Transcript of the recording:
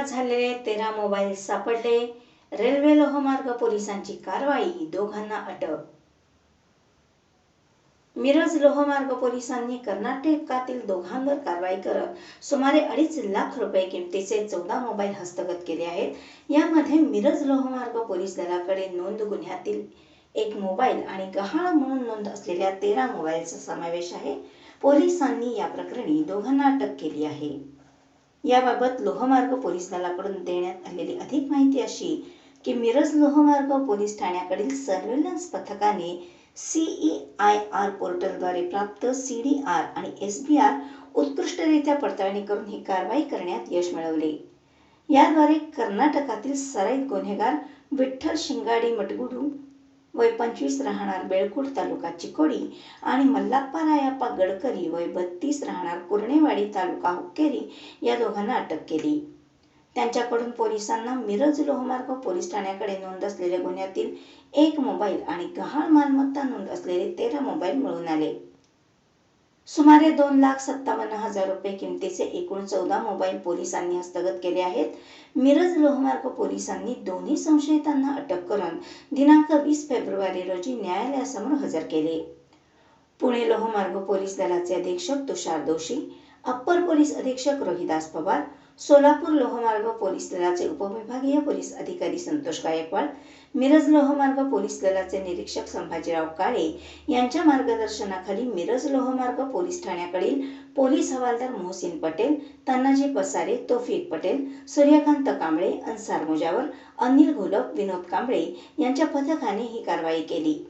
गहाळ झालेले तेरा मोबाईल सापडले. रेल्वे लोहमार्ग पोलिसांची कारवाई दोघांना अटक. मिरज लोहमार्ग पोलिसांनी कर्नाटकातील दोघांवर कारवाई करत सुमारे अडीच लाख रुपये किमतीचे चौदा मोबाईल हस्तगत केले आहेत. यामध्ये मिरज लोहमार्ग पोलीस दलाकडे नोंद गुन्ह्यातील एक मोबाईल आणि गहाळ म्हणून नोंद असलेल्या तेरा मोबाईलचा समावेश आहे. पोलिसांनी या प्रकरणी दोघांना अटक केली आहे. याबाबत लोहमार्ग पोलीस दलाकडून देण्यात आलेली अधिक माहिती अशी की मिरज लोहमार्ग पोलीस ठाण्याकडील सर्व्हेलन्स पथकाने सीई आय आर पोर्टलद्वारे प्राप्त सी डी आर आणि एस बी आर उत्कृष्टरित्या पडताळणी करून ही कारवाई करण्यात यश मिळवले. याद्वारे कर्नाटकातील सराईत गुन्हेगार विठ्ठल शिंगाडी मटगुडू वय पंचवीस राहणार बेळकूट तालुका चिकोडी आणि मल्लाप्पा रायाप्पा गडकरी वय बत्तीस राहणार कुर्णेवाडी तालुका हुक्केरी या दोघांना अटक केली. त्यांच्याकडून पोलिसांना मिरज लोहमार्ग पोलीस ठाण्याकडे नोंद असलेल्या गुन्ह्यातील एक मोबाईल आणि गहाळ मालमत्ता नोंद असलेले तेरा मोबाईल मिळून आले. सुमारे दोन लाख सत्तावन्न हजार रुपये किमतीचे एकूण चौदा मोबाईल पोलिसांनी हस्तगत केले आहेत. मिरज लोहमार्ग पोलिसांनी दोन्ही संशयितांना अटक करून दिनांक वीस फेब्रुवारी रोजी न्यायालयासमोर हजर केले. पुणे लोहमार्ग पोलीस दलाचे अधीक्षक तुषार दोशी अप्पर पोलीस अधीक्षक रोहिदास पवार सोलापूर लोहमार्ग पोलीस दलाचे उपविभागीय पोलीस अधिकारी संतोष गायकवाड मिरज लोहमार्ग पोलीस दलाचे निरीक्षक संभाजीराव काळे यांच्या मार्गदर्शनाखाली मिरज लोहमार्ग पोलीस ठाण्याकडील पोलीस हवालदार मोहसिन पटेल तानाजी पसारे तोफिक पटेल सूर्यकांत कांबळे अन्सार मुजावर अनिल घोलप विनोद कांबळे यांच्या पथकाने ही कारवाई केली.